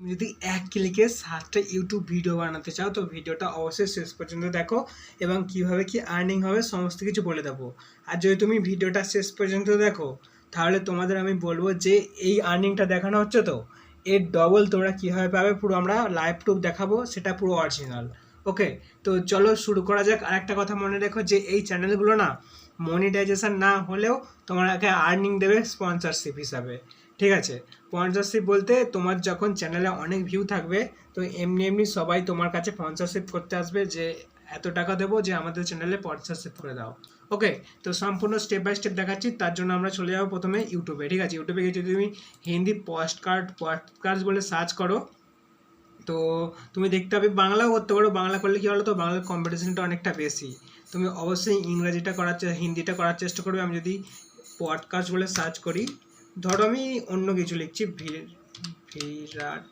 তুমি যদি এক ক্লিকে সাতটা ইউটিউব ভিডিও বানাতে চাও, তো ভিডিওটা অবশ্যই শেষ পর্যন্ত দেখো এবং কীভাবে কি আর্নিং হবে সমস্ত কিছু বলে দেবো। আর যদি তুমি ভিডিওটা শেষ পর্যন্ত দেখো, তাহলে তোমাদের আমি বলব যে এই আর্নিংটা দেখানো হচ্ছে তো, এর ডবল তোমরা কীভাবে পাবে পুরো আমরা লাইভ প্রুফ দেখাবো, সেটা পুরো অরিজিনাল ওকে তো চলো শুরু করা যাক। আরেকটা কথা মনে রেখো যে এই চ্যানেলগুলো না মনিটাইজেশন না হলেও তোমাকে আর্নিং দেবে স্পন্সরশিপ হিসাবে। ঠিক আছে? স্পন্সরশিপ বলতে তোমার যখন চ্যানেলে অনেক ভিউ থাকবে, তো এমনি এমনি সবাই তোমার কাছে স্পন্সরশিপ করতে আসবে যে, এত টাকা দেবো যে আমাদের চ্যানেলে স্পন্সরশিপ করে দাও। ওকে তো সম্পূর্ণ স্টেপ বাই স্টেপ দেখাচ্ছি, তার জন্য আমরা চলে যাব প্রথমে ইউটিউবে ঠিক আছে? ইউটিউবে গিয়ে যদি তুমি হিন্দি কার্ড পডকাস্ট বলে সার্চ করো, তো তুমি দেখতে পাবে বাংলাও করতে পারো। বাংলা করলে কী বলো তো বাংলার কম্পিটিশনটা অনেকটা বেশি। তুমি অবশ্যই ইংরাজিটা করার হিন্দিটা করার চেষ্টা করবে। আমি যদি পডকাস্ট বলে সার্চ করি ধরো আমি অন্য কিছু লিখছি বিরাট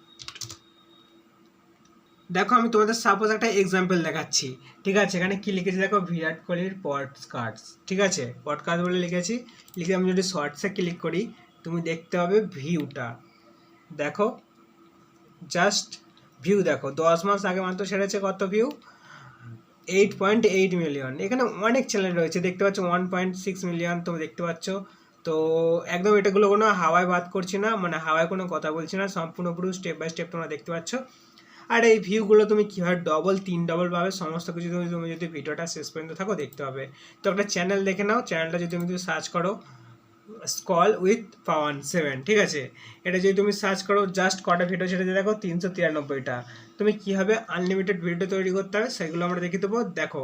দেখো আমি তোমাদের সাপোজ একটা এক্সাম্পল দেখাচ্ছি, ঠিক আছে? এখানে কি লিখেছি দেখো? বিরাট কোহলির পডকাস্ট ঠিক আছে? পডকাস্ট বলে লিখেছি, লিখে আমি যদি শর্টসে ক্লিক করি, তুমি দেখতে পাবে ভিউটা দেখো? জাস্ট ভিউ দেখো, দশ মাস আগে মাত্র সেরেছে কত view eight point eight million এখানে অনেক চ্যানেল রয়েছে, দেখতে পাচ্ছ? ওয়ান পয়েন্ট সিক্স মিলিয়ন তুমি দেখতে পাচ্ছ। তো একদম এটাগুলো কোনো হাওয়ায় বাদ করছি না মানে হাওয়ায় কোনো কথা বলছি না, সম্পূর্ণ পুরো স্টেপ বাই স্টেপ তোমরা দেখতে পাচ্ছ। আর এই ভিউগুলো তুমি কীভাবে ডবল তিন ডবল পাবে সমস্ত কিছু তুমি তুমি যদি ভিডিওটা শেষ পর্যন্ত থাকো দেখতে হবে তো একটা চ্যানেল দেখে নাও চ্যানেলটা যদি তুমি সার্চ করো স্কল উইথ পাওয়ান সেভেন ঠিক আছে? এটা যদি তুমি সার্চ করো জাস্ট কটা ভিডিও ছেড়ে দেখো, তিনশো তিরানব্বইটা। তুমি কীভাবে আনলিমিটেড ভিডিও তৈরি করতে হবে, সেগুলো আমরা দেখিয়ে দেবো। দেখো,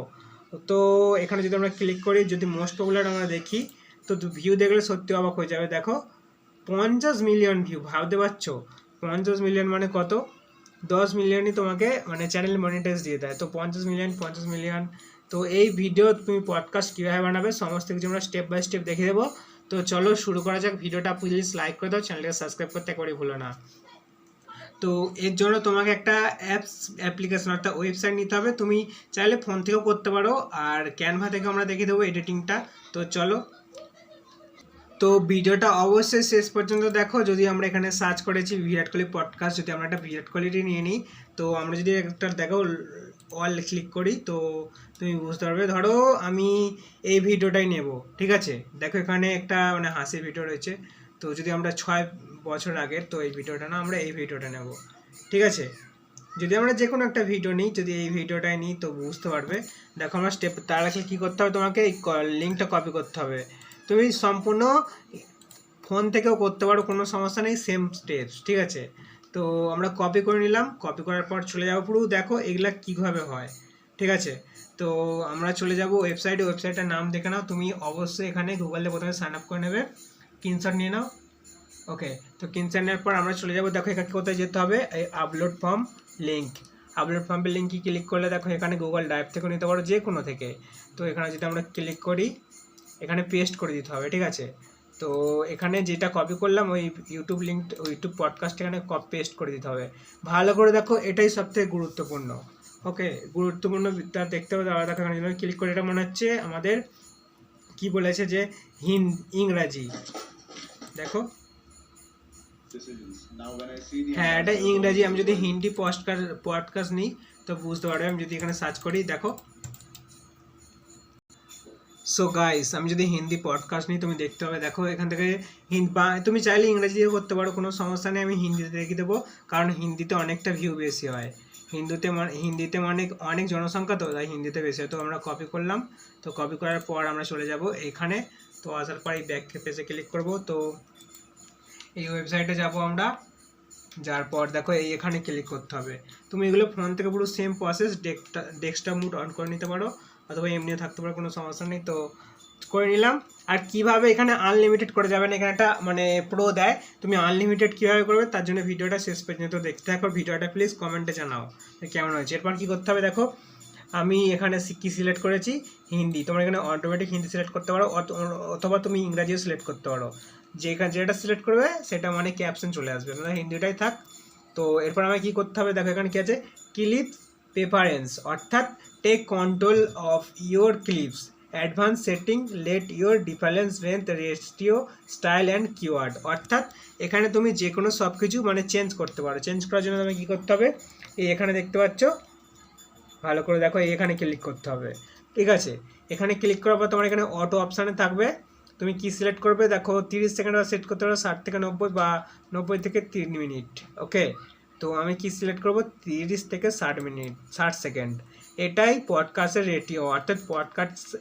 তো এখানে যদি আমরা ক্লিক করি, যদি মোস্ট পপুলার আমরা দেখি তো ভিউ দেখলে সত্যি অবাক হয়ে যাবে। দেখো, পঞ্চাশ মিলিয়ন ভিউ ভাবতে পারছ? পঞ্চাশ মিলিয়ন মানে কত? দশ মিলিয়নই তোমাকে মানে চ্যানেল মনিটাইজ দিয়ে দেয়। তো পঞ্চাশ মিলিয়ন পঞ্চাশ মিলিয়ন তো এই ভিডিও তুমি পডকাস্ট কীভাবে বানাবে, সমস্ত কিছু আমরা স্টেপ বাই স্টেপ দেখিয়ে দেবো। তো চলো শুরু করা যাক। ভিডিওটা প্লিজ লাইক করে দাও চ্যানেলটাকে সাবস্ক্রাইব করতে একবারই ভুলো না। তো এর জন্য তোমাকে একটা অ্যাপস অ্যাপ্লিকেশন অর্থাৎ ওয়েবসাইট নিতে হবে। তুমি চাইলে ফোন থেকেও করতে পারো। আর ক্যানভা থেকে আমরা দেখিয়ে দেবো এডিটিংটা তো চলো তো ভিডিওটা অবশ্যই শেষ পর্যন্ত দেখো। যদি আমরা এখানে সার্চ করেছি বিরাট কোহলি পডকাস্ট যদি আমরা একটা বিরাট কোহলিটি নিয়ে নিই, তো আমরা যদি একটা দেখো অল ক্লিক করি, তো তুমি বুঝতে পারবে। ধরো আমি এই ভিডিওটাই নেব, ঠিক আছে? দেখো এখানে একটা মানে হাসির ভিডিও রয়েছে। তো যদি আমরা ছয় বছর আগের, তো এই ভিডিওটা না আমরা এই ভিডিওটা নেব, ঠিক আছে? যদি আমরা যে কোনো একটা ভিডিও নিই, যদি এই ভিডিওটাই নিই, তো বুঝতে পারবে। দেখো আমরা স্টেপ তার আগে কী করতে হবে তোমাকে? এই লিঙ্কটা কপি করতে হবে। তুমি সম্পূর্ণ ফোন থেকেও করতে পারো, কোনো সমস্যা নেই সেম স্টেপস ঠিক আছে? তো আমরা কপি করে নিলাম কপি করার পর চলে যাব পুরো, দেখো এগুলা কীভাবে হয়, ঠিক আছে? তো আমরা চলে যাব ওয়েবসাইটে ওয়েবসাইটের নাম দেখে নাও, তুমি অবশ্যই এখানে গুগলে প্রথমে সাইন আপ করে নেবে স্ক্রিনশট নিয়ে নাও ওকে তো স্ক্রিনশট নেওয়ার পর আমরা চলে যাব, দেখো এখানে কোথায় যেতে হবে, এই আপলোড ফর্ম লিঙ্ক আপলোড ফর্মের লিঙ্কে ক্লিক করলে দেখো এখানে গুগল ড্রাইভ থেকে নিতে পারো যে কোনো থেকে। তো এখানে যদি আমরা ক্লিক করি এখানে পেস্ট করে দিতে হবে, ঠিক আছে? তো এখানে যেটা কপি করলাম, ওই ইউটিউব লিঙ্ক ইউটিউব পডকাস্ট এখানে কপি পেস্ট করে দিতে হবে। ভালো করে দেখো, এটাই সবথেকে গুরুত্বপূর্ণ ওকে গুরুত্বপূর্ণ তার দেখতে হবে দেখো এখানে ক্লিক করে এটা মনে হচ্ছে আমাদের কি বলেছে যে হিন, ইংরাজি, দেখো? হ্যাঁ এটা ইংরাজি, আমি যদি হিন্দি পডকাস্ট পডকাস্ট নিই, তো বুঝতে পারবে, আমি যদি এখানে সার্চ করি, দেখো। সো গাইস আমি যদি হিন্দি পডকাস্ট নিই তুমি দেখতে হবে দেখো এখান থেকে তুমি চাইলে ইংরেজি দিয়ে করতে পারো, কোনো সমস্যা নেই, আমি হিন্দিতে দেখিয়ে দেবো। কারণ হিন্দিতে অনেকটা ভিউ বেশি হয়। হিন্দিতে হিন্দিতে মানে অনেক জনসংখ্যা তো, তাই হিন্দিতে বেশি হয়। তো আমরা কপি করলাম। তো কপি করার পর আমরা চলে যাব এখানে। তো আসার পর এই ব্যাক পেজে ক্লিক করব। তো এই ওয়েবসাইটে যাব আমরা। যার পর দেখো এই এখানে ক্লিক করতে হবে। তুমি এগুলো ফোন থেকে পুরো same process desktop mode on করে নিতে পারো। অথবা এমনিও থাকতে পারো, কোনো সমস্যা নেই। তো করে নিলাম। আর কীভাবে এখানে আনলিমিটেড করে যাবে না, এখানে একটা মানে প্রো দেয়। তুমি আনলিমিটেড কীভাবে করবে, তার জন্য ভিডিওটা শেষ পর্যন্ত দেখতে থাকো। ভিডিওটা প্লিজ কমেন্টে জানাও কেমন হয়েছে। এরপর কী করতে হবে দেখো, আমি এখানে কি সিলেক্ট করেছি? হিন্দি। তোমরা এখানে অটোমেটিক হিন্দি সিলেক্ট করতে পারো অথ- অথবা তুমি ইংরাজিও সিলেক্ট করতে পারো। যেখানে যেটা সিলেক্ট করবে, সেটা মানে ক্যাপশন চলে আসবে। মানে হিন্দিটাই থাক। তো এরপর আমাকে কী করতে হবে? দেখো এখানে কী আছে? ক্লিপ প্রেফারেন্স অর্থাৎ take control of your clips advance setting let your difference range ratio style and keyword অর্থাৎ এখানে তুমি যে কোনো সব কিছু মানে চেঞ্জ করতে পারো। চেঞ্জ করার জন্য তুমি কী করতে হবে? এই এখানে দেখতে পাচ্ছ? ভালো করে দেখো এখানে ক্লিক করতে হবে। ঠিক আছে? এখানে ক্লিক করার পর তোমার এখানে অটো অপশানে থাকবে। তুমি কি সিলেক্ট করবে? দেখো, তিরিশ সেকেন্ড সেট করতে পারো, ষাট থেকে নব্বই বা নব্বই থেকে তিন মিনিট ওকে তো আমি কি সিলেক্ট করব? তিরিশ থেকে ষাট মিনিট, ষাট সেকেন্ড এটাই পডকাস্টের রেটিও অর্থাৎ পডকাস্ট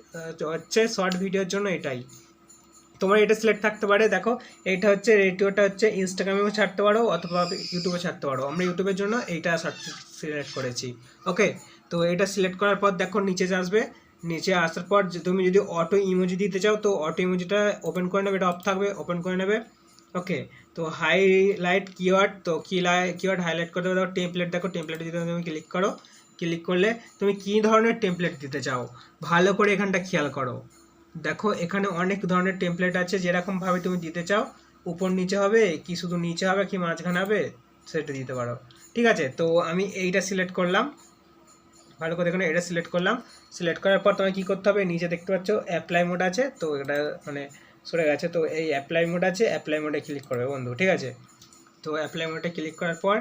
হচ্ছে শর্ট ভিডিওর জন্য এটাই। তোমার এটা সিলেক্ট থাকতে পারে, দেখো, এটা হচ্ছে রেডিওটা হচ্ছে ইনস্টাগ্রামেও ছাড়তে পারো, অথবা ইউটিউবে ছাড়তে পারো। আমরা ইউটিউবের জন্য এইটা সিলেক্ট করেছি। ওকে তো এটা সিলেক্ট করার পর দেখো, নিচে আসবে, নিচে আসার পর তুমি যদি অটো ইমোজি দিতে চাও, তো অটো ইমোজিটা ওপেন করে নেবে, এটা অফ থাকবে ওপেন করে নেবে। ওকে তো হাইলাইট কিওয়ার্ড তো কিওয়ার্ড হাইলাইট করতে দেখো টেমপ্লেট দেখো টেমপ্লেট দিতে তুমি ক্লিক করো ক্লিক করলে তুমি কী ধরনের টেমপ্লেট দিতে চাও? ভালো করে এখানটা খেয়াল করো। দেখো এখানে অনেক ধরনের টেমপ্লেট আছে যেরকমভাবে তুমি দিতে চাও। উপর নিচে হবে, কি শুধু নিচে হবে, কি মাঝখানে হবে, সেটা দিতে পারো। ঠিক আছে? তো আমি এইটা সিলেক্ট করলাম। ভালো করে এখানে এটা সিলেক্ট করলাম। সিলেক্ট করার পর তোমায় কী করতে হবে? নিচে দেখতে পাচ্ছ অ্যাপ্লাই মোড আছে, তো এটা মানে সরে গেছে। তো এই অ্যাপ্লাই মোড আছে অ্যাপ্লাই মোডে ক্লিক করবে বন্ধু, ঠিক আছে? তো অ্যাপ্লাই মোডে ক্লিক করার পর,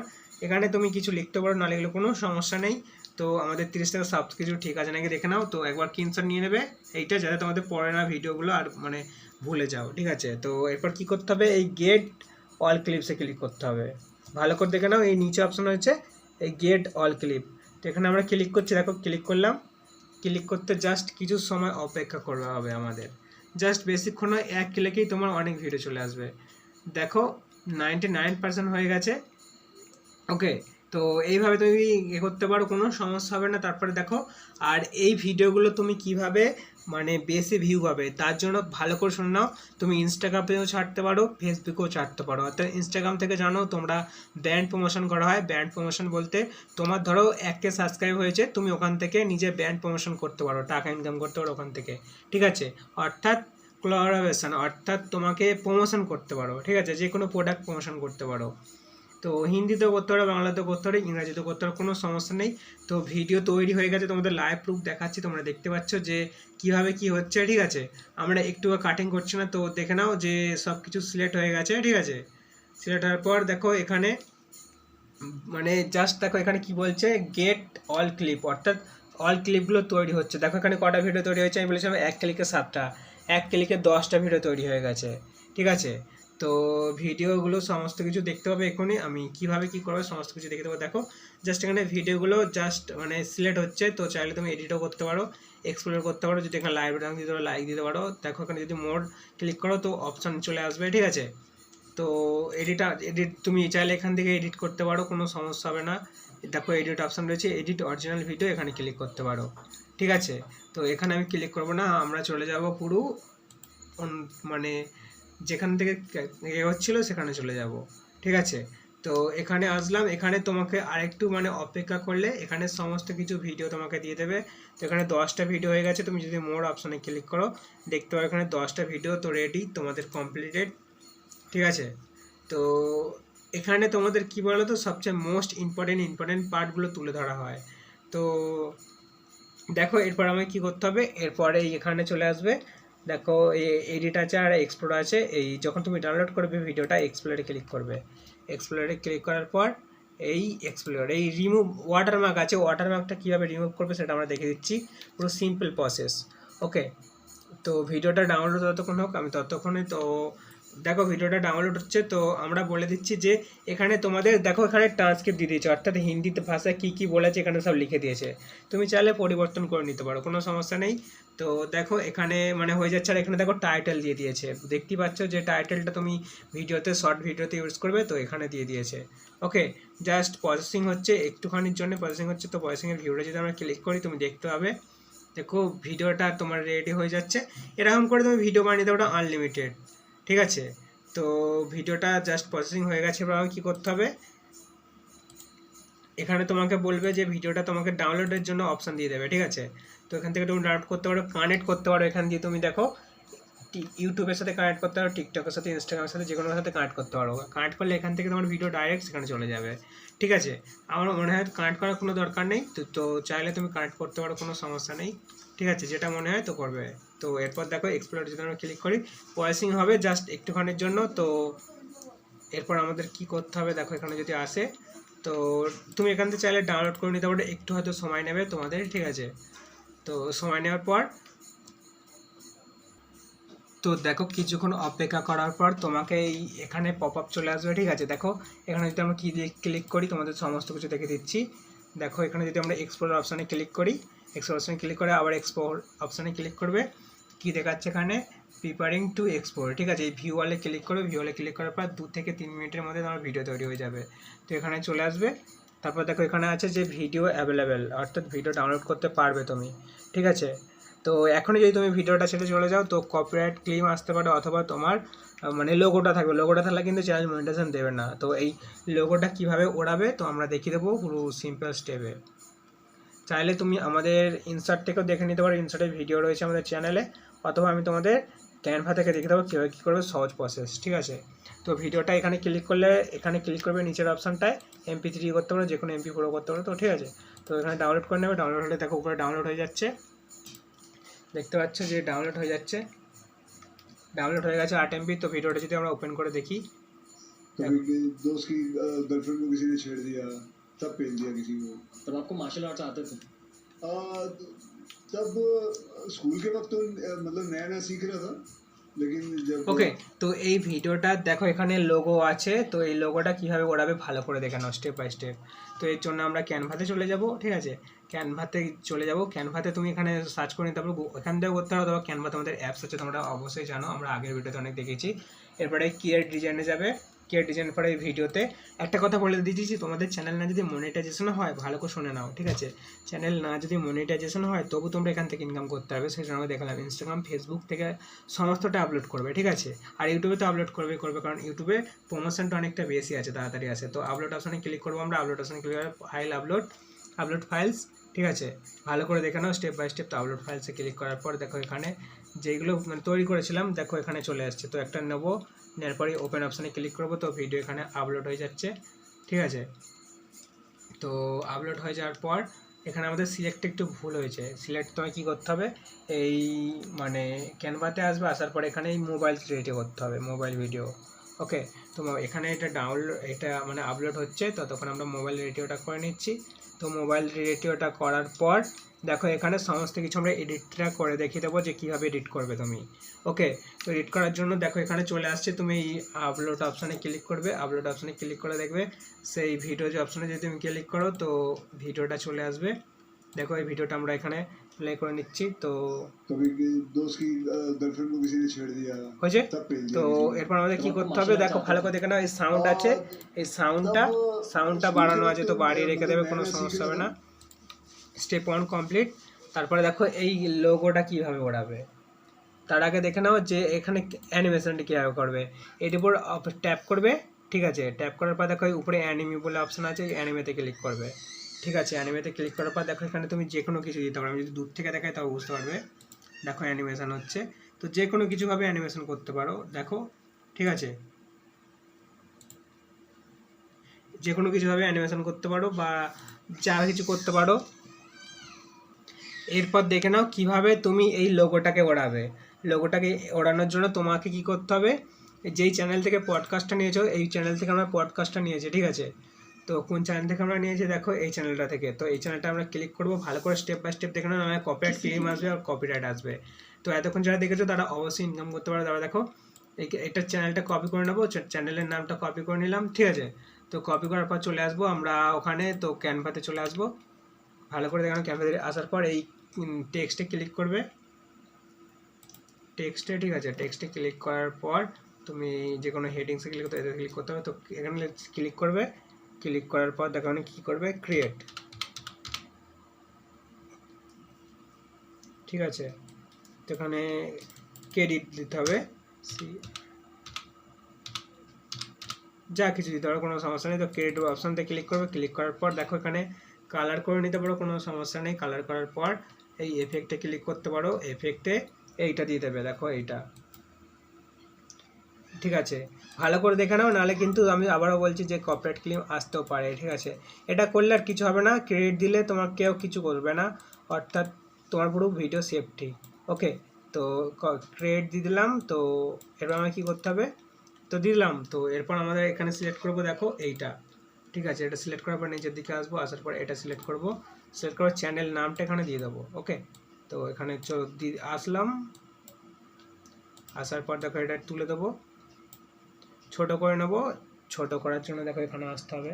এখানে তুমি কিছু লিখতে পারো না লিখলে কোনো সমস্যা নেই। তো আমাদের তিরিশ টাকা সব কিছু ঠিক আছে নাকি দেখে নাও। তো একবার কিনসার নিয়ে নেবে, এইটা যাতে তোমাদের পড়ে না ভিডিওগুলো আর মানে ভুলে যাও, ঠিক আছে? তো এরপর কি করতে হবে, এই গেট অল ক্লিপসে ক্লিক করতে হবে। ভালো করে দেখে নাও, এই নিচে অপশন হচ্ছে এই গেট অল ক্লিপ তো এখানে আমরা ক্লিক করছি, দেখো ক্লিক করলাম। ক্লিক করতে জাস্ট কিছু সময় অপেক্ষা করতে হবে আমাদের। জাস্ট বেশিক্ষণ এক ক্লিকেই তোমার অনেক ভিডিও চলে আসবে। দেখো নাইনটি নাইন পার্সেন্ট হয়ে গেছে। ওকে তো এইভাবে তুমি এ করতে পারো, কোনো সমস্যা হবে না। তারপরে দেখো, আর এই ভিডিওগুলো তুমি কীভাবে মানে বেশি ভিউ পাবে। তার জন্য ভালো করে শুনে নাও। তুমি ইনস্টাগ্রামেও ছাড়তে পারো ফেসবুকেও ছাড়তে পারো। অর্থাৎ ইনস্টাগ্রাম থেকে জানো তোমরা ব্র্যান্ড প্রমোশন করা হয়। ব্র্যান্ড প্রমোশন বলতে তোমার ধরো এককে সাবস্ক্রাইব হয়েছে, তুমি ওখান থেকে নিজে ব্র্যান্ড প্রমোশন করতে পারো, টাকা ইনকাম করতে পারো ওখান থেকে। ঠিক আছে? অর্থাৎ কোলাবোরেশন অর্থাৎ তোমাকে প্রমোশন করতে পারো। ঠিক আছে? যে কোনো প্রোডাক্ট প্রমোশন করতে পারো। তো হিন্দিতেও করতে পারো, বাংলাতেও করতে পারো, ইংরাজিতেও করতে পারো, কোনো সমস্যা নেই। তো ভিডিও তৈরি হয়ে গেছে, তোমাদের লাইভ প্রুফ দেখাচ্ছি, তোমরা দেখতে পাচ্ছ যে কীভাবে কি হচ্ছে, ঠিক আছে? আমরা একটু কাটিং করছি না, তো দেখে নাও যে সব কিছু সিলেক্ট হয়ে গেছে, ঠিক আছে? সিলেক্ট হওয়ার পর দেখো এখানে মানে জাস্ট দেখো এখানে কি বলছে গেট অল ক্লিপ অর্থাৎ অল ক্লিপগুলো তৈরি হচ্ছে। দেখো এখানে কটা ভিডিও তৈরি হয়েছে, আমি বলেছিলাম এক ক্লিকে সাতটা, এক ক্লিকে দশটা ভিডিও তৈরি হয়ে গেছে, ঠিক আছে? তো ভিডিওগুলো সমস্ত কিছু দেখতে পাবে এখনই। আমি কীভাবে কি করব সমস্ত কিছু দেখতে পাবো দেখো জাস্ট এখানে ভিডিওগুলো জাস্ট মানে সিলেক্ট হচ্ছে, তো চাইলে তুমি এডিটও করতে পারো এক্সপ্লোর করতে পারো। যদি এখানে লাইভ রাং দিতে পারো লাইক দিতে পারো। দেখো, এখানে যদি মোড ক্লিক করো, তো অপশান চলে আসবে, ঠিক আছে? তো এডিট এডিট তুমি চাইলে এখান থেকে এডিট করতে পারো, কোনো সমস্যা হবে না। দেখো এডিট অপশান রয়েছে এডিট অরিজিনাল ভিডিও এখানে ক্লিক করতে পারো, ঠিক আছে? তো এখানে আমি ক্লিক করব না, আমরা চলে যাব পুরো মানে যেখান থেকে এ হচ্ছিল সেখানে চলে যাব। ঠিক আছে? তো এখানে আসলাম, এখানে তোমাকে আরেকটু মানে অপেক্ষা করলে এখানে সমস্ত কিছু ভিডিও তোমাকে দিয়ে দেবে। তো এখানে দশটা ভিডিও হয়ে গেছে, তুমি যদি মোর অপশানে ক্লিক করো, দেখতে পাবে এখানে দশটা ভিডিও তো রেডি তোমাদের কমপ্লিটেড ঠিক আছে? তো এখানে তোমাদের কি বলো তো সবচেয়ে মোস্ট ইম্পর্টেন্ট ইম্পর্টেন্ট পার্টগুলো তুলে ধরা হয়। তো দেখো, এরপর আমাকে কি করতে হবে? এরপরে এখানে চলে আসবে। দেখো এই এডিট আছে আর এক্সপ্লোর আছে। এই যখন তুমি ডাউনলোড করবে ভিডিওটা এক্সপ্লোরে ক্লিক করবে। এক্সপ্লোরে ক্লিক করার পর এই এক্সপ্লোর এই রিমুভ ওয়াটারমার্ক আছে ওয়াটারমার্কটা কীভাবে রিমুভ করবে সেটা আমরা দেখে দিচ্ছি। পুরো সিম্পল প্রসেস ওকে তো ভিডিওটা ডাউনলোড ততক্ষণ হোক, আমি ততক্ষণে তো দেখো, ভিডিওটা ডাউনলোড হচ্ছে, তো আমরা বলে দিচ্ছি যে এখানে তোমাদের, দেখো এখানে ট্রান্সক্রিপ্ট দিয়ে দিয়েছে, অর্থাৎ হিন্দিতে ভাষায় কী কী বলেছে, এখানে সব লিখে দিয়েছে। তুমি চাইলে পরিবর্তন করে নিতে পারো, কোনো সমস্যা নেই। তো দেখো, এখানে মানে হয়ে যাচ্ছে, আর এখানে দেখো টাইটেল দিয়ে দিয়েছে। দেখতেই পাচ্ছ যে টাইটেলটা তুমি ভিডিওতে শর্ট ভিডিওতে ইউজ করবে, তো এখানে দিয়ে দিয়েছে। ওকে জাস্ট প্রসেসিং হচ্ছে, একটুখানির জন্য প্রসেসিং হচ্ছে, তো প্রসেসিংয়ের ভিডিওটা যদি আমরা ক্লিক করি, তুমি দেখতে পাবে। দেখো, ভিডিওটা তোমার রেডি হয়ে যাচ্ছে। এরকম করে তুমি ভিডিও বানিয়ে দেবো আনলিমিটেড ঠিক আছে? তো ভিডিওটা জাস্ট প্রসেসিং হয়ে গেছে, এবার কী করতে হবে? এখানে তোমাকে বলবে যে ভিডিওটা তোমাকে ডাউনলোডের জন্য অপশান দিয়ে দেবে, ঠিক আছে? তো এখান থেকে তুমি ডাউনলোড করতে পারো কানেক্ট করতে পারো এখান দিয়ে তুমি দেখো ইউটিউবের সাথে কানেক্ট করতে পারো টিকটকের সাথে ইনস্টাগ্রামের সাথে, যে কোনো সাথে কানেক্ট করতে পারো। কানেক্ট করলে এখান থেকে তোমার ভিডিও ডাইরেক্ট সেখানে চলে যাবে, ঠিক আছে? আমার মনে হয় কানেক্ট করার কোনো দরকার নেই, তো চাইলে তুমি কানেক্ট করতে পারো, কোনো সমস্যা নেই। ঠিক আছে, যেটা মনে হয় তো করবে। তো এরপর দেখো এক্সপ্লোর যদি আমরা ক্লিক করি। পয়সিং হবে জাস্ট একটুখানির জন্য, তো এরপর আমাদের কি করতে হবে দেখো এখানে যদি আসে, তো তুমি এখান থেকে চাইলে ডাউনলোড করে নিতে পারো, একটু হয়তো সময় নেবে তোমাদের, ঠিক আছে। তো সময় নেওয়ার পর, তো দেখো কিছুক্ষণ অপেক্ষা করার পর তোমাকে এই এখানে পপ আপ চলে আসবে, ঠিক আছে। দেখো এখানে যদি আমরা কি দিয়ে ক্লিক করি, তোমাদের সমস্ত কিছু দেখে দিচ্ছি। দেখো এখানে যদি আমরা এক্সপ্লোর অপশানে ক্লিক করি এক্সপ্লোর অপশানে ক্লিক করে আবার এক্সপ্লোর অপশানে ক্লিক করবে। কি দেখাচ্ছে এখানে? প্রিপারিং টু এক্সপোর্ট ঠিক আছে? এই ভিউ ওয়ালে ক্লিক করবে ভিউ ওয়ালে ক্লিক করার পর দু থেকে তিন মিনিটের মধ্যে তোমার ভিডিও তৈরি হয়ে যাবে। তো এখানে চলে আসবে। তারপর দেখো এখানে আছে যে ভিডিও অ্যাভেলেবেল অর্থাৎ ভিডিও ডাউনলোড করতে পারবে তুমি, ঠিক আছে? তো এখনই যদি তুমি ভিডিওটা ছেড়ে চলে যাও, তো কপিরাইট ক্লেম আসতে পারে অথবা তোমার মানে লোগোটা থাকবে। লোগোটা থাকলে কিন্তু চ্যানেল মনিটাইজেশন দেবে না। তো এই লোগোটা কীভাবে ওড়াবে, তো আমরা দেখিয়ে দেবো পুরো সিম্পল স্টেপে চাইলে তুমি আমাদের ইনসার্ট থেকেও দেখে নিতে পারো। ইনসার্টের ভিডিও রয়েছে আমাদের চ্যানেলে অথবা আমি তোমাদের ক্যানভা থেকে দেখে দেবো কীভাবে কী করবে সহজ প্রসেস ঠিক আছে? তো ভিডিওটা এখানে ক্লিক করলে এখানে ক্লিক করবে নিচের অপশানটায় এমপি থ্রি করতে পারো যে কোনো এমপি ফোরও করতে পারো তো ঠিক আছে? তো এখানে ডাউনলোড করে নেবে ডাউনলোড হলে দেখো উপরে ডাউনলোড হয়ে যাচ্ছে। দেখতে পাচ্ছ যে ডাউনলোড হয়ে যাচ্ছে। ডাউনলোড হয়ে গেছে আট এমবি তো ভিডিওটা যদি আমরা ওপেন করে দেখি। कभी कि दोस्त की गर्लफ्रेंड को किसी ने छेड़ दिया तब पेल दिया किसी को तब आपको मार्शल आर्ट्स आते थे आ, तब स्कूल के वक्त तो अ, मतलब नया नया सीख रहा था लेकिन जब ওকে তো এই ভিডিওটা দেখো এখানে লোগো আছে তো এই লোগোটা কিভাবে ওড়াবে ভালো করে দেখে নাও স্টেপ বাই স্টেপ তো এর জন্য আমরা ক্যানভাতে চলে যাব ঠিক আছে ক্যানভাতে চলে যাব ক্যানভাতে তুমি এখানে সার্চ করে নিতে পারো গু- এখান থেকে করতে পারো অথবা ক্যানভাতে আমাদের অ্যাপস আছে তোমরা অবশ্যই জানো আমরা আগের ভিডিওতে অনেক দেখেছি এরপরে কিয়ার ডিজাইনে যাবে কিয়ার ডিজাইন পরে এই ভিডিওতে, একটা কথা বলে দিয়েছি তোমাদের চ্যানেল না যদি মনিটাইজেশন হয়, ভালো করে শুনে নাও, ঠিক আছে? চ্যানেল না যদি মনিটাইজেশন হয়, তবু তোমরা এখান থেকে ইনকাম করতে পারবে, সেই জন্য দেখালাম ইনস্টাগ্রাম ফেসবুক থেকে সমস্তটা আপলোড করবে, ঠিক আছে? আর ইউটিউবে তো আপলোড করবে করবে, কারণ ইউটিউবে প্রমোশনটা অনেকটা বেশি আছে, তাড়াতাড়ি আছে। তো আপলোড অপশানে ক্লিক করব আমরা আপলোড অপশানে ক্লিক করে ফাইল আপলোড আপলোড ফাইলস ঠিক আছে? ভালো করে দেখে নাও স্টেপ বাই স্টেপ তো আপলোড ফাইলসে ক্লিক করার পর দেখো এখানে যেগুলো মানে তৈরি করেছিলাম, দেখো এখানে চলে আসছে। তো একটা নেব নেওয়ার পরে ওপেন অপশানে ক্লিক করব, তো ভিডিও এখানে আপলোড হয়ে যাচ্ছে, ঠিক আছে? তো আপলোড হয়ে যাওয়ার পর এখানে আমাদের সিলেক্ট একটু ভুল হয়েছে। সিলেক্ট তোমায় কী করতে হবে? এই মানে ক্যানভাতে আসবে, আসার পর এখানে এই মোবাইল রেডি করতে হবে মোবাইল ভিডিও ওকে তো এখানে এটা ডাউনলোড এটা মানে আপলোড হচ্ছে তো তখন আমরা মোবাইল রেডিওটা করে নিচ্ছি। তো মোবাইল রেডিওটা করার পর, দেখো এখানে সমস্ত কিছু আমরা এডিটটা করে দেখিয়ে দেবো যে কীভাবে এডিট করবে তুমি। ওকে তো এডিট করার জন্য দেখো এখানে চলে আসছে, তুমি এই আপলোড অপশানে ক্লিক করবে আপলোড অপশানে ক্লিক করে দেখবে, সেই ভিডিও যে অপশানে যদি তুমি ক্লিক করো, তো ভিডিওটা চলে আসবে। দেখো এই ভিডিওটা আমরা এখানে প্লে করে নিচ্ছি তো হয়েছে? তো এরপর আমাদের কি করতে হবে? দেখো ভালো করে দেখে না এই সাউন্ড আছে। এই সাউন্ডটা সাউন্ডটা বাড়ানো আছে তো বাড়িয়ে রেখে দেবে কোনো সমস্যা হবে না। স্টেপ ওয়ান কমপ্লিট তারপরে দেখো এই লোগোটা কীভাবে ওড়াবে? তার আগে দেখে নাও যে এখানে অ্যানিমেশনটা কীভাবে করবে। এটির উপর ট্যাপ করবে ঠিক আছে? ট্যাপ করার পর দেখো উপরে অ্যানিমি বলে অপশান আছে অ্যানিমেতে ক্লিক করবে। ঠিক আছে অ্যানিমেতে ক্লিক করার পর দেখো এখানে তুমি যে কোনো কিছু দিতে পারো। আমি যদি দূর থেকে দেখাই তাও বুঝতে পারবে। দেখো অ্যানিমেশন হচ্ছে। তো যে কোনো কিছুভাবে অ্যানিমেশন করতে পারো। দেখো, ঠিক আছে? যে কোনো কিছুভাবে অ্যানিমেশন করতে পারো বা যা কিছু করতে পারো। এরপর দেখে নাও কীভাবে তুমি এই লোগোটাকে ওড়াবে। লোগোটাকে ওড়ানোর জন্য তোমাকে কি করতে হবে? যেই চ্যানেল থেকে পডকাস্টটা নিয়েছো, এই চ্যানেল থেকে আমরা পডকাস্টটা নিয়েছি, ঠিক আছে? তো কোন চ্যানেল থেকে আমরা নিয়েছি দেখো এই চ্যানেলটা থেকে। তো এই চ্যানেলটা আমরা ক্লিক করব ভালো করে স্টেপ বাই স্টেপ দেখে নাহলে কপিরাইট ক্লেম আসবে আর কপিরাইট আসবে। তো এতক্ষণ যারা দেখেছ তারা অবশ্যই ইনকাম করতে পারে। তারা দেখো এই- এটা চ্যানেলটা কপি করে নেব চ্যানেলের নামটা কপি করে নিলাম ঠিক আছে? তো কপি করার পর চলে আসব আমরা ওখানে তো ক্যানভাতে চলে আসব। ভালো করে দেখানো ক্যানভাতে আসার পর এই টেক্সটে ক্লিক করবে। টেক্সটে ঠিক আছে টেক্সটে ক্লিক করার পর তুমি যে কোনো হেডিংসে ক্লিক করতে ক্লিক করতে হবে তো এখানে ক্লিক করবে। ক্লিক করার পর দেখো এখানে কী করবে? ক্রিয়েট ঠিক আছে? তো এখানে ক্রেডিট দিতে হবে। সি- যা কিছু দিতে পারো কোনো সমস্যা নেই। তো ক্রেডিট অপশানতে ক্লিক করবে। ক্লিক করার পর দেখো এখানে কালার করে নিতে পারো, কোনো সমস্যা নেই। কালার করার পর এই এফেক্টে ক্লিক করতে পারো। এফেক্টে এইটা দিয়ে দেবে। দেখো এইটা। ঠিক আছে। ভালো করে দেখে নাও, নাহলে কিন্তু আমি আবারও বলছি যে কপিরাইট ক্লেম আসতেও পারে, ঠিক আছে। এটা করলে আর কিছু হবে না ক্রেডিট দিলে তোমার কেউ কিছু করবে না, অর্থাৎ তোমার পুরো ভিডিও সেফটি ওকে তো ক্রেডিট দিয়ে দিলাম, তো এরপর আমাকে কী করতে হবে? তো দিলাম, তো এরপর আমাদের এখানে সিলেক্ট করব, দেখো এইটা, ঠিক আছে। এটা সিলেক্ট করার পর নিচের দিকে আসব, আসার পর এটা সিলেক্ট করব সিলেক্ট করার চ্যানেল নামটা এখানে দিয়ে দেবো ওকে তো এখানে চলো আসলাম, আসার পর দেখো এটা তুলে দেবো ছোট করে নেব, ছোট করার জন্য দেখো এখানে আসতে হবে।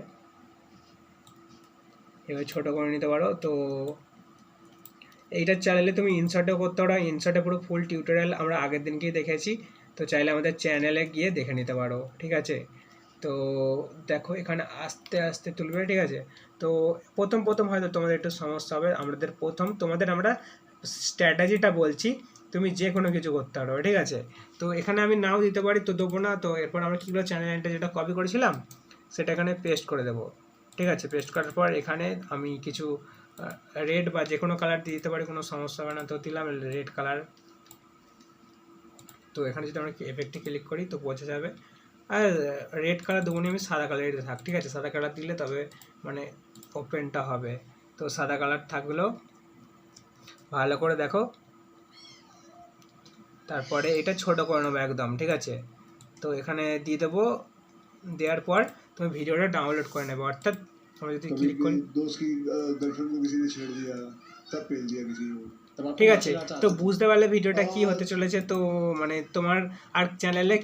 এবার ছোট করে নিতে পারো, তো এইটা চাইলে তুমি ইনসার্টও করতে পারো ইনসার্টে পুরো ফুল টিউটোরিয়াল আমরা আগের দিনকেই দেখেছি, তো চাইলে আমাদের চ্যানেলে গিয়ে দেখে নিতে পারো, ঠিক আছে? তো দেখো এখানে আস্তে আস্তে তুলবে, ঠিক আছে? তো প্রথম প্রথম হয়তো তোমাদের একটু সমস্যা হবে, আমাদের প্রথম তোমাদের আমরা স্ট্র্যাটেজিটা বলছি তুমি যে কোনো কিছু করতে পারো, ঠিক আছে? তো এখানে আমি নাও দিতে পারি, তো দেবো না, তো এরপর আমরা কীগুলো চ্যানেলটা যেটা কপি করেছিলাম, সেটা এখানে পেস্ট করে দেবো, ঠিক আছে? পেস্ট করার পর এখানে আমি কিছু রেড বা যে কোনো কালার দিয়ে দিতে পারি, কোনো সমস্যা হবে না। তো দিলাম রেড কালার তো এখানে যদি আমরা এফেক্টে ক্লিক করি, তো বোঝা যাবে, আর রেড কালার দেবো আমি সাদা কালারই থাক, ঠিক আছে? সাদা কালার দিলে তবে মানে ওপেনটা হবে। তো সাদা কালার থাকলেও ভালো করে দেখো তারপরে এটা ছোট করে নেব একদম ঠিক আছে? তো এখানে দিয়ে দেবো দেওয়ার পর তুমি ভিডিওটা ডাউনলোড করে নেবে। অর্থাৎ তুমি যদি ক্লিক করি ঠিক আছে তো বুঝতে পারলে ভিডিওটা কি হতে চলেছে তো মানে তোমার আর চ্যানেলে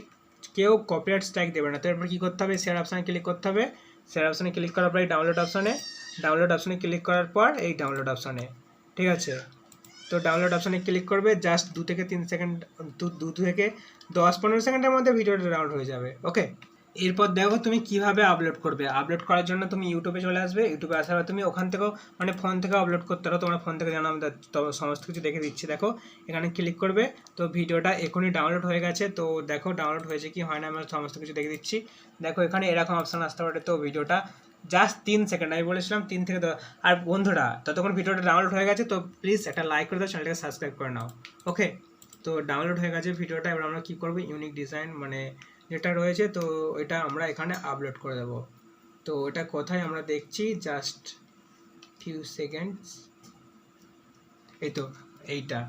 কেউ কপিরাইট স্ট্রাইক দেবে না। তো এরপর কী করতে হবে? শেয়ার অপশানে ক্লিক করতে হবে। শেয়ার অপশানে ক্লিক করার পর এই ডাউনলোড অপশানে ডাউনলোড অপশানে ক্লিক করার পর এই ডাউনলোড অপশানে ঠিক আছে? তো ডাউনলোড অপশানে ক্লিক করবে জাস্ট দু থেকে তিন সেকেন্ড দু থেকে দশ পনেরো সেকেন্ডের মধ্যে ভিডিওটা ডাউনলোড হয়ে যাবে ওকে এরপর দেখো তুমি কীভাবে আপলোড করবে। আপলোড করার জন্য তুমি ইউটিউবে চলে আসবে। ইউটিউবে আসার পর তুমি ওখান থেকেও মানে ফোন থেকে আপলোড করতে পারো। তোমার ফোন থেকে জানো আমি সমস্ত কিছু দেখে দিচ্ছি। দেখো, এখানে ক্লিক করবে। তো ভিডিওটা এখনই ডাউনলোড হয়ে গেছে। তো দেখো ডাউনলোড হয়েছে কি হয় না আমি সমস্ত কিছু দেখে দিচ্ছি। দেখো, এখানে এরকম অপশান আসতে পারে তো ভিডিওটা জাস্ট তিন সেকেন্ড আমি বলেছিলাম তিন থেকে আর বন্ধুরা, ততক্ষণ ভিডিওটা ডাউনলোড হয়ে গেছে তো প্লিজ একটা লাইক করে দাও, চ্যানেলটাকে সাবস্ক্রাইব করে নাও। ওকে তো ডাউনলোড হয়ে গেছে ভিডিওটা। এবার আমরা কী করব? ইউনিক ডিজাইন মানে যেটা রয়েছে, তো এটা আমরা এখানে আপলোড করে দেবো। তো এটা কোথায় আমরা দেখছি? জাস্ট ফিউ সেকেন্ডস এই তো, এইটা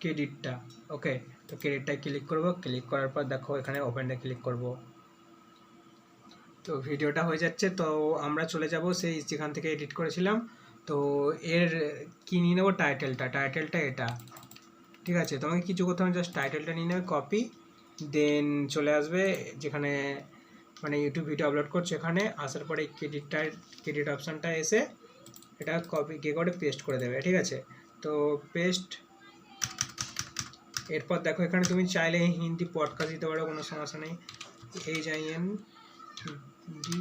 ক্রেডিটটা ওকে তো ক্রেডিটটা ক্লিক করব ক্লিক করার পর দেখো এখানে ওপেনটা ক্লিক করব। তো ভিডিওটা হয়ে যাচ্ছে, তো আমরা চলে যাব সেই যেখান থেকে এডিট করেছিলাম। তো এর কি নিয়ে নেব? টাইটেলটা টাইটেলটা এটা। ঠিক আছে, তোমাকে কিছু করতে হবে জাস্ট টাইটেলটা নিয়ে নেবে কপি দেন চলে আসবে যেখানে মানে ইউটিউব ভিডিও আপলোড করছ এখানে, আসার পরে ক্রেডিটটা ক্রেডিট অপশানটা এসে এটা কপি কে করে পেস্ট করে দেবে, ঠিক আছে? তো পেস্ট এরপর দেখো এখানে তুমি চাইলে হিন্দি পডকাস্ট দিতে পারো, কোনো সমস্যা নেই। এইচ আই এন ডি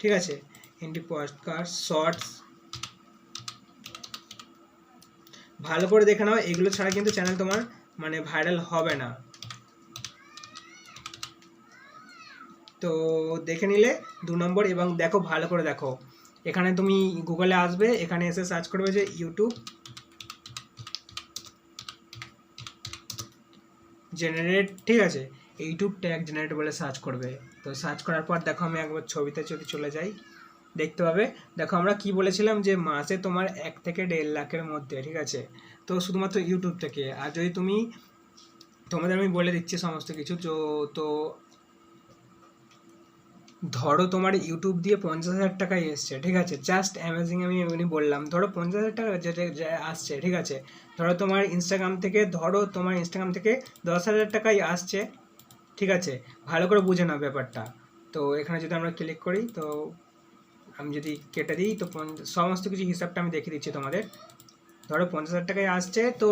ঠিক আছে? হিন্দি পডকাস্ট শর্টস ভালো করে দেখে নাও, এগুলো ছাড়া কিন্তু চ্যানেল তোমার মানে ভাইরাল হবে না। তো দেখে নিলে দু নম্বর এবং দেখো, ভালো করে দেখো। এখানে তুমি গুগলে আসবে, এখানে এসে সার্চ করবে যে ইউটিউব জেনারেট ঠিক আছে? ইউটিউব ট্যাগ জেনারেট বলে সার্চ করবে। তো সার্চ করার পর দেখো, আমি একবার ছবিতে যদি চলে যাই, দেখতে পাবে। দেখো, আমরা কি বলেছিলাম যে মাসে তোমার এক থেকে দেড় লাখের মধ্যে, ঠিক আছে? তো শুধুমাত্র ইউটিউব থেকে আর যদি তুমি, তোমাদের আমি বলে দিচ্ছি সমস্ত কিছু, তো তো ধরো তোমার ইউটিউব দিয়ে পঞ্চাশ হাজার টাকাই এসছে, ঠিক আছে? জাস্ট অ্যামেজিং আমি এমনি বললাম। ধরো পঞ্চাশ হাজার টাকা যেটা আসছে, ঠিক আছে? ধরো তোমার ইনস্টাগ্রাম থেকে, ধরো তোমার ইনস্টাগ্রাম থেকে দশ হাজার টাকাই আসছে, ঠিক আছে? ভালো করে বুঝে নাও ব্যাপারটা। তো এখানে যদি আমরা ক্লিক করি, তো আমি যদি কেটে দিই, তো সমস্ত কিছু হিসাবটা আমি দেখিয়ে দিচ্ছি তোমাদের। ধরো পঞ্চাশ হাজার টাকায় আসছে, তো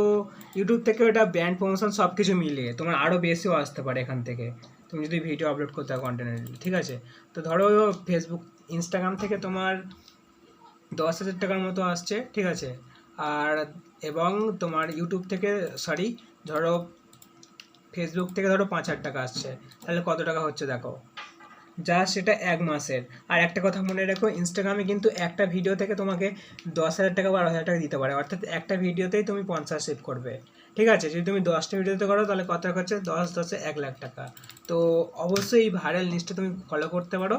ইউটিউব থেকে ওটা ব্র্যান্ড প্রমোশন সব কিছু মিলিয়ে তোমার আরও বেশিও আসতে পারে এখান থেকে। তুমি যদি ভিডিও আপলোড করতে হয় কন্টেন্ট ঠিক আছে? তো ধরো ফেসবুক ইনস্টাগ্রাম থেকে তোমার দশ হাজার টাকার মতো আসছে, ঠিক আছে? আর এবং তোমার ইউটিউব থেকে সরি ধরো ফেসবুক থেকে ধরো পাঁচ হাজার টাকা আসছে। তাহলে কত টাকা হচ্ছে দেখো? যা সেটা এক মাসের। আর একটা কথা মনে রেখো ইনস্টাগ্রামে কিন্তু একটা ভিডিও থেকে তোমাকে দশ হাজার টাকা, বারো হাজার টাকা দিতে পারে। অর্থাৎ একটা ভিডিওতেই তুমি পঞ্চাশ সেভ করবে। ঠিক আছে? যদি তুমি দশটা ভিডিওতে করো, তাহলে কত টাকা হচ্ছে? দশ, দশে এক লাখ টাকা। তো অবশ্যই এই ভাইরাল লিস্টটা তুমি ফলো করতে পারো।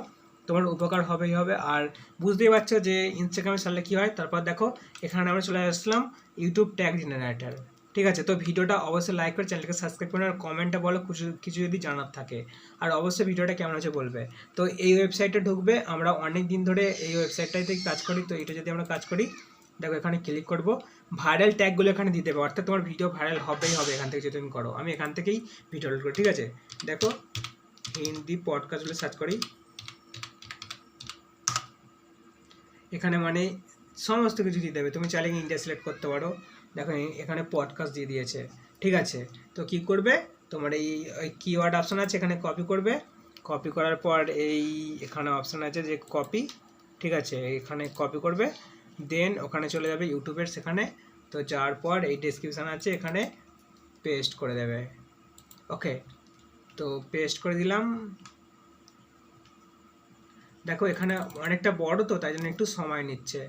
তোমার উপকার হবেই হবে। আর বুঝতেই পারছ যে ইনস্টাগ্রামে ছাড়লে কী হয়? তারপর দেখো, এখানে আমরা চলে আসলাম ইউটিউব ট্যাগ জেনারেটার ঠিক আছে? তো ভিডিওটা অবশ্যই লাইক করে চ্যানেলকে সাবস্ক্রাইব করে আর কমেন্টে বলো, কিছু কিছু যদি জানার থাকে। আর অবশ্যই ভিডিওটা কেমন আছে বলবে। তো এই ওয়েবসাইটে ঢুকবে, আমরা অনেক দিন ধরে এই ওয়েবসাইটটাতে কাজ করি, তো এটা যদি আমরা কাজ করি, দেখো এখানে ক্লিক করব। ভাইরাল ট্যাগগুলো এখানে দিতে হবে অর্থাৎ তোমার ভিডিও ভাইরাল হবেই হবে এখান থেকে যদি তুমি করো। আমি এখান থেকেই ভিডিও লোড করি, ঠিক আছে? দেখো, হিন্দি পডকাস্টগুলো সার্চ করি। এখানে মানে সমস্ত কিছু দিয়ে দেবে। তুমি চাইলে ইন্ডিয়া সিলেক্ট করতে পারো। দেখো এখানে পডকাস্ট দিয়ে দিয়েছে। ঠিক আছে? তো কি করবে? তোমার এই কিওয়ার্ড অপশন আছে, এখানে কপি করবে। কপি করার পর এই এখানে অপশন আছে যে কপি ঠিক আছে? এখানে কপি করবে। দেন ওখানে চলে যাবে ইউটিউবের সেখানে। তো যাওয়ার পর এই ডেসক্রিপশান আছে, এখানে পেস্ট করে দেবে। ওকে তো পেস্ট করে দিলাম। দেখো, এখানে অনেকটা বড় তো, তাই জন্য একটু সময় নিচ্ছে।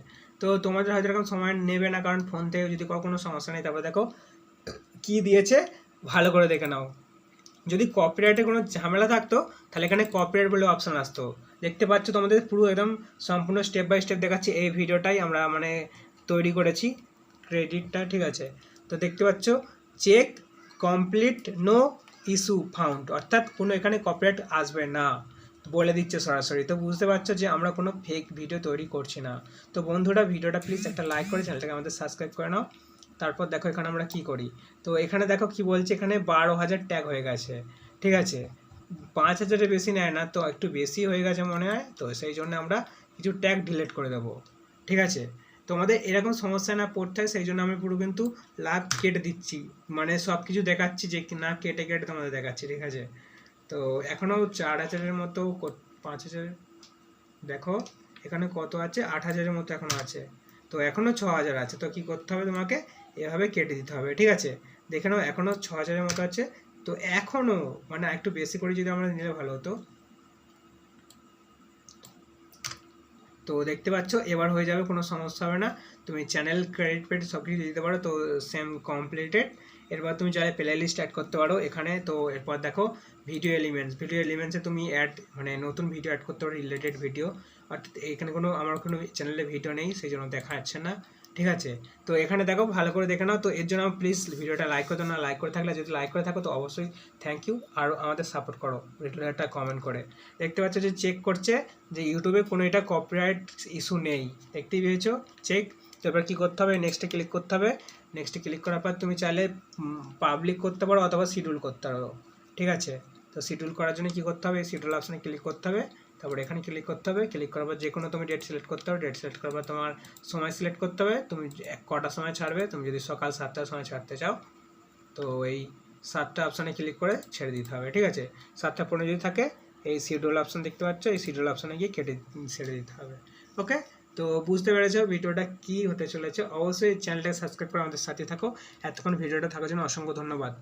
তো তোমাদের হয়তো এরকম সময় নেবে না, কারণ ফোন থেকে যদি কোনো সমস্যা নেই, তারপরে দেখো কি দিয়েছে, ভালো করে দেখে নাও। যদি কপিরাইটের কোনো ঝামেলা থাকতো, তাহলে এখানে কপিরাইট বলে অপশান আসতো। দেখতে পাচ্ছ তোমাদের পুরো একদম সম্পূর্ণ স্টেপ বাই স্টেপ দেখাচ্ছি এই ভিডিওটাই আমরা মানে তৈরি করেছি ক্রেডিটটা ঠিক আছে? তো দেখতে পাচ্ছ check complete no issue found অর্থাৎ কোনো এখানে কপিরাইট আসবে না। বলে দিচ্ছে সরাসরি। তো বুঝতে পারছ যে আমরা কোনো ফেক ভিডিও তৈরি করছি না। তো বন্ধুরা, ভিডিওটা প্লিজ একটা লাইক করে চ্যানেলটাকে আমাদের সাবস্ক্রাইব করে নাও। তারপর দেখো এখানে আমরা কি করি? তো এখানে দেখো কি বলছে, এখানে বারো হাজার ট্যাগ হয়ে গেছে। ঠিক আছে? পাঁচ হাজারের বেশি নেয় না, তো একটু বেশি হয়ে গেছে মনে হয়। তো সেই জন্য আমরা কিছু ট্যাগ ডিলিট করে দেবো। ঠিক আছে? তোমাদের এরকম সমস্যা না পড়তে হয়, সেই জন্য আমি পুরো কিন্তু লাভ কেটে দিচ্ছি। মানে সব কিছু দেখাচ্ছি যে না কেটে কেটে তোমাদের দেখাচ্ছি। ঠিক আছে? তো এখনও চার হাজারের মতো পাঁচ হাজার? দেখো, এখানে কত আছে? আট হাজারের মতো এখনও আছে। তো এখনও ছ হাজার আছে। তো কি করতে হবে তোমাকে? এভাবে কেটে দিতে হবে, ঠিক আছে? দেখে নাও, এখনও ছ হাজারের মতো আছে। তো এখনও মানে একটু বেশি করে যদি আমরা নিলে ভালো হতো। তো দেখতে পাচ্ছ, এবার হয়ে যাবে, কোনো সমস্যা হবে না। তুমি চ্যানেল ক্রেডিট পেড সব কিছু দিতে পারো। তো সেম কমপ্লিটেড এরপর তুমি চাইলে প্লে লিস্ট অ্যাড করতে পারো এখানে। তো এরপর দেখো ভিডিও এলিমেন্টস ভিডিও এলিমেন্টসে তুমি অ্যাড মানে নতুন ভিডিও অ্যাড করতে পারো রিলেটেড ভিডিও অর্থাৎ এখানে কোনো, আমার কোনো চ্যানেলে ভিডিও নেই, সেই জন্য দেখা যাচ্ছে না। ঠিক আছে? তো এখানে দেখো, ভালো করে দেখে নাও। তো এর জন্য প্লিজ ভিডিওটা লাইক করতে না লাইক করে থাকলে, যদি লাইক করে থাকো, তো অবশ্যই থ্যাংক ইউ আর আমাদের সাপোর্ট করো ভিডিওটা কমেন্ট করে। দেখতে পাচ্ছ যে চেক করছে যে ইউটিউবে কোনো এটা কপিরাইট ইস্যু নেই। দেখতেই পেয়েছ? চেক তো এবার কী করতে হবে? নেক্সটে ক্লিক করতে হবে। নেক্সটে ক্লিক করার পর তুমি চাইলে পাবলিক করতে পারো অথবা শিডিউল করতে পারো। ঠিক আছে? তো শিডিউল করার জন্য কী করতে হবে? শিডিউল অপশানে ক্লিক করতে হবে। তারপর এখানে ক্লিক করতে হবে। ক্লিক করার পর যে কোনো তুমি ডেট সিলেক্ট করতে হবে ডেট সিলেক্ট করার পর তোমার সময় সিলেক্ট করতে হবে। তুমি এক কটার সময় ছাড়বে? তুমি যদি সকাল সাতটার সময় ছাড়তে চাও, তো এই সাতটা অপশানে ক্লিক করে ছেড়ে দিতে হবে। ঠিক আছে? সাতটা পনেরো যদি থাকে, এই শিডিউল অপশান দেখতে পাচ্ছ? এই শিডিউল অপশানে গিয়ে কেটে ছেড়ে দিতে হবে। ওকে তো বুঝতে পেরেছ ভিডিওটা কি হতে চলেছে? অবশ্যই চ্যানেলটাকে সাবস্ক্রাইব করে আমাদের সাথে থাকো। এতক্ষণ ভিডিওটা থাকার জন্য অসংখ্য ধন্যবাদ।